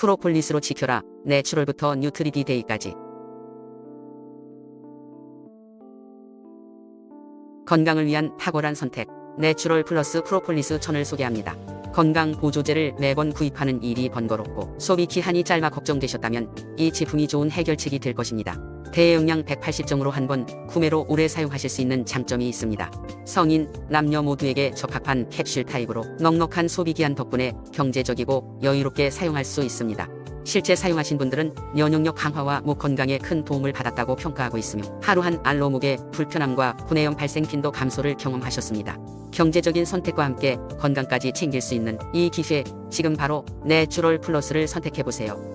프로폴리스로 지켜라. 내추럴부터 뉴트리디 데이까지. 건강을 위한 탁월한 선택. 내추럴 플러스 프로폴리스 천을 소개합니다. 건강 보조제를 매번 구입하는 일이 번거롭고 소비 기한이 짧아 걱정되셨다면 이 제품이 좋은 해결책이 될 것입니다. 대용량 180정으로 한 번 구매로 오래 사용하실 수 있는 장점이 있습니다. 성인, 남녀 모두에게 적합한 캡슐 타입으로 넉넉한 소비 기한 덕분에 경제적이고 여유롭게 사용할 수 있습니다. 실제 사용하신 분들은 면역력 강화와 목 건강에 큰 도움을 받았다고 평가하고 있으며 하루 한 알로 목의 불편함과 구내염 발생 빈도 감소를 경험하셨습니다. 경제적인 선택과 함께 건강까지 챙길 수 있는 이 기회 지금 바로 내추럴 플러스를 선택해 보세요.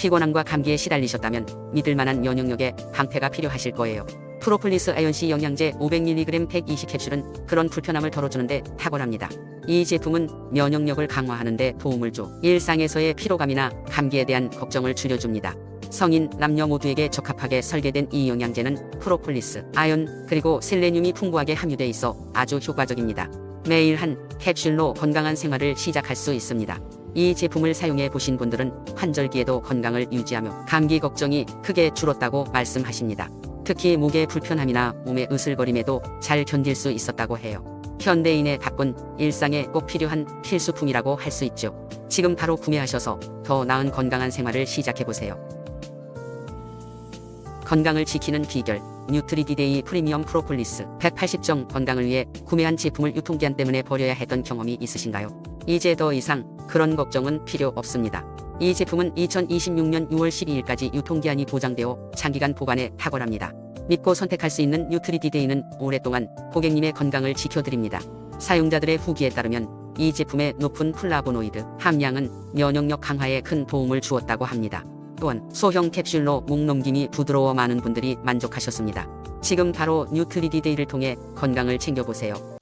피곤함과 감기에 시달리셨다면 믿을 만한 면역력의 방패가 필요하실 거예요. 프로폴리스 아연시 영양제 500mg 120캡슐은 그런 불편함을 덜어주는데 탁월합니다. 이 제품은 면역력을 강화하는 데 도움을 줘 일상에서의 피로감이나 감기에 대한 걱정을 줄여줍니다. 성인, 남녀 모두에게 적합하게 설계된 이 영양제는 프로폴리스, 아연, 그리고 셀레늄이 풍부하게 함유돼 있어 아주 효과적입니다. 매일 한 캡슐로 건강한 생활을 시작할 수 있습니다. 이 제품을 사용해 보신 분들은 환절기에도 건강을 유지하며 감기 걱정이 크게 줄었다고 말씀하십니다. 특히 목의 불편함이나 몸의 으슬거림에도 잘 견딜 수 있었다고 해요. 현대인의 바쁜 일상에 꼭 필요한 필수품이라고 할 수 있죠. 지금 바로 구매하셔서 더 나은 건강한 생활을 시작해 보세요. 건강을 지키는 비결 뉴트리디데이 프리미엄 프로폴리스 180정 건강을 위해 구매한 제품을 유통기한 때문에 버려야 했던 경험이 있으신가요? 이제 더 이상 그런 걱정은 필요 없습니다. 이 제품은 2026년 6월 12일까지 유통기한이 보장되어 장기간 보관에 탁월합니다. 믿고 선택할 수 있는 뉴트리디데이는 오랫동안 고객님의 건강을 지켜드립니다. 사용자들의 후기에 따르면 이 제품의 높은 플라보노이드 함량은 면역력 강화에 큰 도움을 주었다고 합니다. 또한 소형 캡슐로 목 넘김이 부드러워 많은 분들이 만족하셨습니다. 지금 바로 뉴트리디데이를 통해 건강을 챙겨보세요.